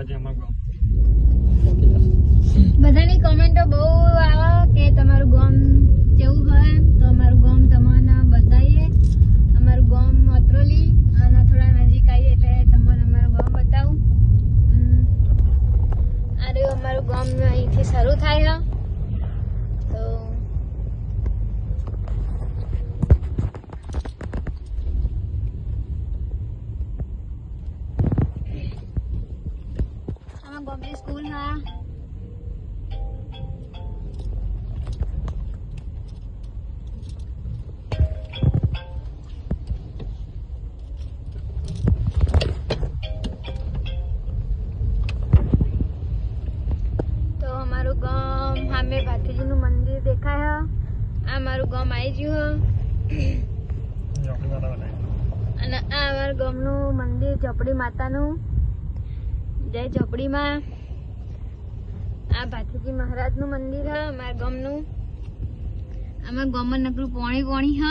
અમારું બધાની કમેન્ટો બહુ આવે કે તમારું ગામ કેવું હોય, તો અમારું ગામ તમને બતાવીએ. અમારું ગામ મત્રોલી અને થોડા નજીક આવીએ એટલે તમને અમારું ગામ બતાવું. અરે અમારું ગામ અહીંથી શરૂ થાય છે તો આમાં ગામની સ્કૂલ હા તો અમારું ગામ સામે ભાતીજીનું મંદિર દેખાય આ મારું ગામ આવી ગયું. અને આ અમારા ગામનું મંદિર ચોપડી માતાનું. જય ચોપડીમાં આ ભાતીજી મહારાજનું મંદિર હા, અમારા ગામનું. અમારા ગામમાં નકરું પોણી પોણી છે